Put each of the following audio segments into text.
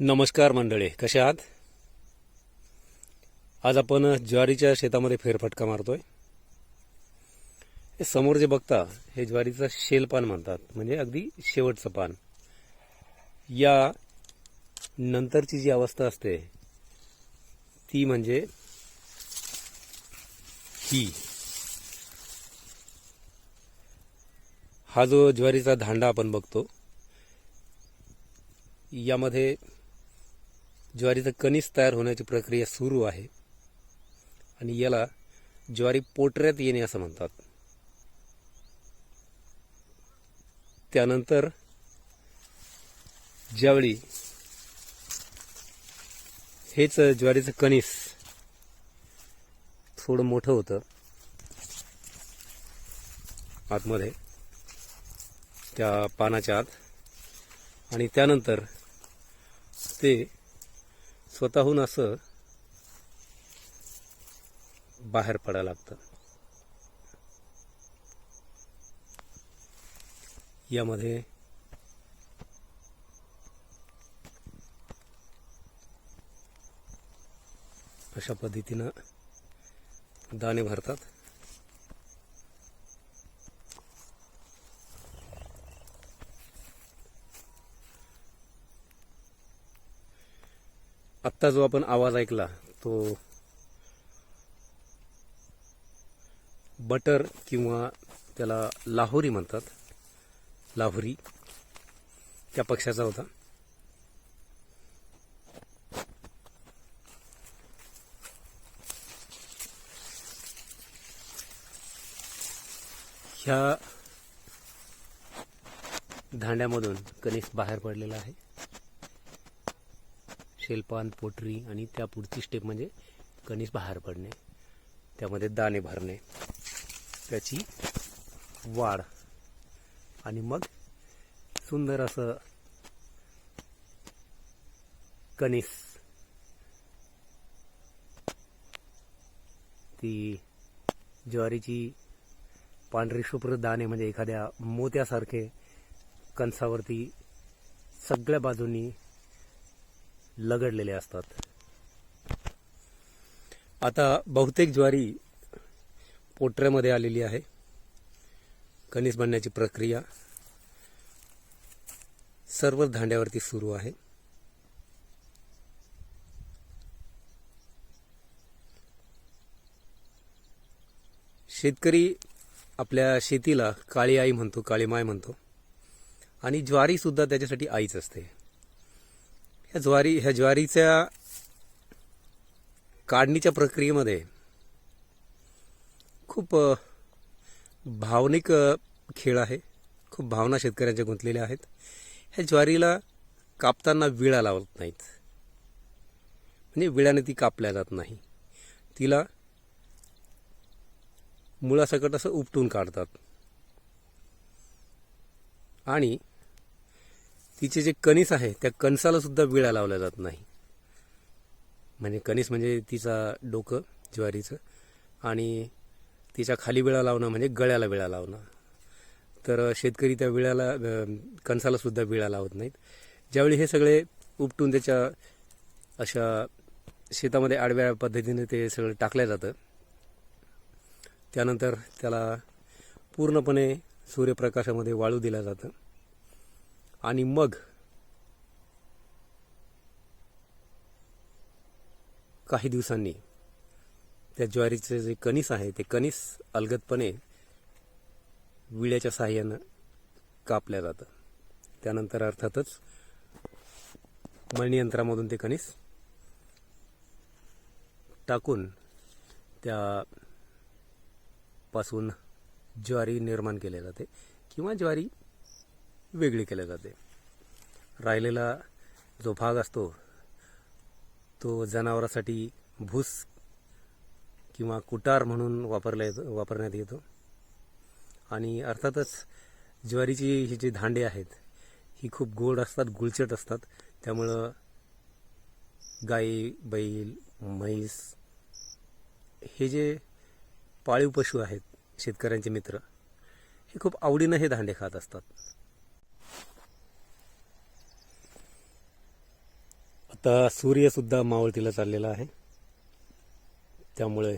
नमस्कार मंडळी कसे आहात? आज आपण ज्वारीच्या शेतामध्ये फेरफटका मारतोय. हे समोर जे बघता हे ज्वारीचं शेलपान म्हणतात. म्हणजे अगदी शेवटचं पान. या नंतरची जी अवस्था असते ती म्हणजे ही. हा जो ज्वारीचा धांडा आपण बघतो यामध्ये ज्वारीचं कणीस तयार होण्याची प्रक्रिया सुरू आहे. आणि याला ज्वारी पोटऱ्यात येणे असं म्हणतात. त्यानंतर ज्यावेळी हेच ज्वारीचं कणीस थोडं मोठं होतं आतमध्ये त्या पानाच्या आत आणि त्यानंतर ते स्वतःहून असं बाहेर पडायला लागतं. यामध्ये अशा पद्धतीनं दाणे भरतात. आत्ता जो आपण आवाज ऐकला तो बटर किंवा त्याला लाहोरी म्हणतात. लाहोरी. त्या पक्षाचा होता. ह्या धांड्यामधून कणीस बाहेर पडलेला आहे. शेलपान पोटरी आणि त्या पुढची स्टेप म्हणजे कणीस बाहेर पडणे. त्यामध्ये दाणे भरणे. त्याची वाढ. आणि मग सुंदर असं कणीस. ती ज्वारीची पांढरी शुभ्र दाणे म्हणजे एखाद्या मोत्यासारखे कणसावरती सगळ्या बाजूनी लगडलेले असतात. आता बहुतेक ज्वारी पोटऱ्यामध्ये आलेली आहे. कणीस बनण्याची प्रक्रिया सर्वच धांड्यावरती सुरू आहे. शेतकरी आपल्या शेतीला काळी आई म्हणतो काळी माय म्हणतो. आणि ज्वारी सुद्धा त्याच्यासाठी आईच असते. ह्या ज्वारी ह्या ज्वारीच्या काढणीच्या प्रक्रियेमध्ये खूप भावनिक खेळ आहे. खूप भावना शेतकऱ्यांच्या गुंतलेल्या आहेत. ह्या ज्वारीला कापताना विळा लावत नाहीत. म्हणजे विळाने ती कापल्या जात नाही. तिला मुळासकट असं उपटून काढतात. आणि तिचे जे कणीस आहे त्या कणसाला सुद्धा विळा लावल्या जात नाही. म्हणजे कणीस म्हणजे तिचा डोकं ज्वारीचं आणि तिच्या खाली विळा लावणं म्हणजे गळ्याला विळा लावणं. तर शेतकरी त्या विळ्याला कणसाला सुद्धा विळा लावत नाहीत. ज्यावेळी हे सगळे उपटून त्याच्या अशा शेतामध्ये आडव्या पद्धतीने ते सगळं टाकलं जातं त्यानंतर त्याला पूर्णपणे सूर्यप्रकाशामध्ये वाळू दिलं जातं. आणि मग काही दिवसांनी त्या ज्वारीचे जे कणीस आहे ते कणीस अलगदपणे विळ्याच्या साहाय्यानं कापल्या जातं. त्यानंतर अर्थातच मळणी यंत्रामधून ते कणीस टाकून त्यापासून ज्वारी निर्माण केली जाते किंवा ज्वारी वेगळी केली जाते. राहिलेला जो भाग असतो तो जनावरासाठी भूस किंवा कुटार म्हणून वापरला येतो वापरण्यात येतो. आणि अर्थातच ज्वारीची ही जी धांडे आहेत ही खूप गोड असतात गुळचट असतात. त्यामुळं गाई बैल म्हैस हे जे पाळीव पशु आहेत शेतकऱ्यांचे मित्र हे खूप आवडीनं हे धांडे खात असतात. आता सूर्यसुद्धा मावळतीला चाललेला आहे. त्यामुळे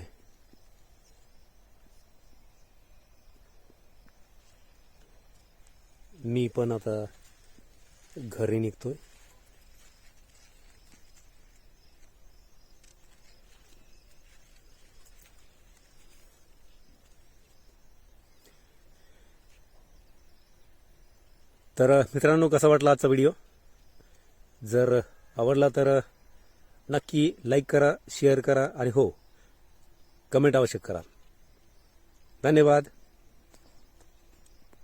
मी पण आता घरी निघतोय. तर मित्रांनो कसा वाटला आजचा व्हिडिओ? जर आवडला तर नक्की लाईक करा शेअर करा आणि हो कमेंट आवश्यक करा. धन्यवाद.